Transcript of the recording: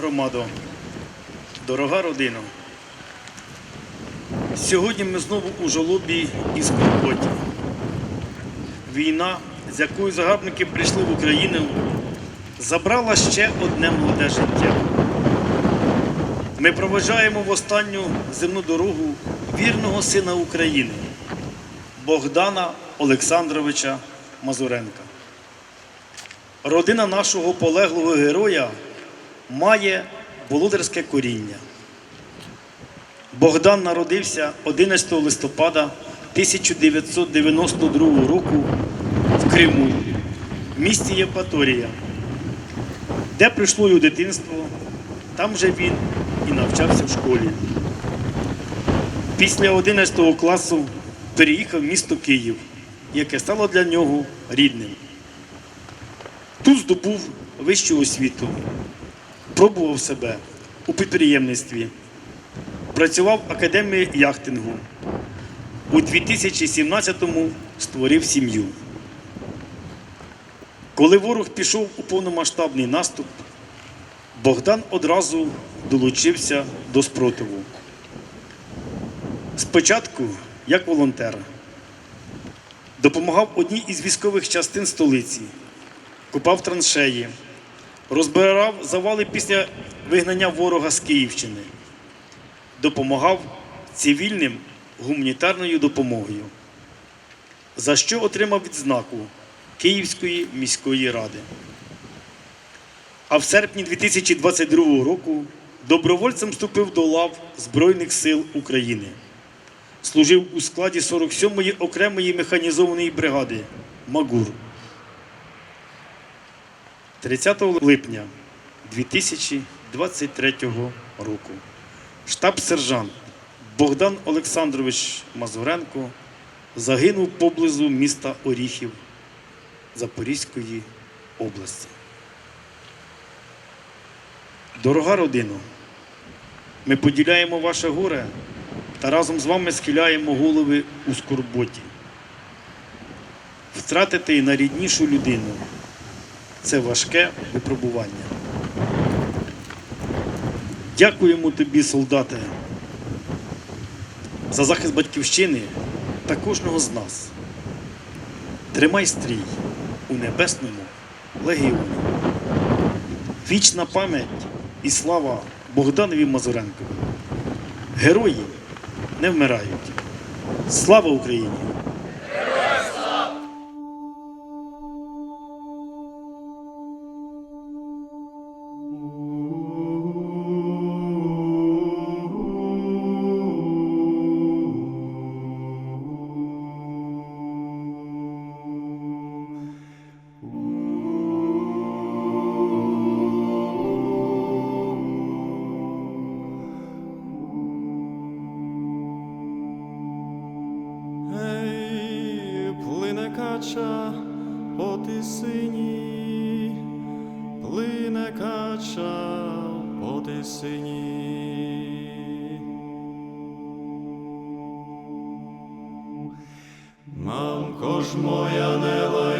Громадо, дорога родина, сьогодні ми знову у жолобі і скорботі. Війна, з якою загарбники прийшли в Україну, забрала ще одне молоде життя. Ми проважаємо в останню земну дорогу вірного сина України Богдана Олександровича Мазуренка. Родина нашого полеглого героя має володарське коріння. Богдан народився 11 листопада 1992 року в Криму, в місті Євпаторія, де прийшло його дитинство, там же він і навчався в школі. Після 11 класу переїхав в місто Київ, яке стало для нього рідним. Тут здобув вищу освіту, пробував себе у підприємництві, працював в академії яхтингу. У 2017-му створив сім'ю. Коли ворог пішов у повномасштабний наступ, Богдан одразу долучився до спротиву. Спочатку як волонтер. Допомагав одній із військових частин столиці, купав траншеї, розбирав завали після вигнання ворога з Київщини, допомагав цивільним гуманітарною допомогою, за що отримав відзнаку Київської міської ради. А в серпні 2022 року добровольцем вступив до лав Збройних сил України. Служив у складі 47-ї окремої механізованої бригади Магур. 30 липня 2023 року штаб-сержант Богдан Олександрович Мазуренко загинув поблизу міста Оріхів Запорізької області. Дорога родино, ми поділяємо ваше горе та разом з вами схиляємо голови у скорботі. Втратити найріднішу людину це важке випробування. Дякуємо тобі, солдате, за захист батьківщини та кожного з нас. Тримай стрій у небесному легіоні. Вічна пам'ять і слава Богданові Мазуренкові. Герої не вмирають. Слава Україні! По тисині, плине кача по тисині. Мамко ж моя не лай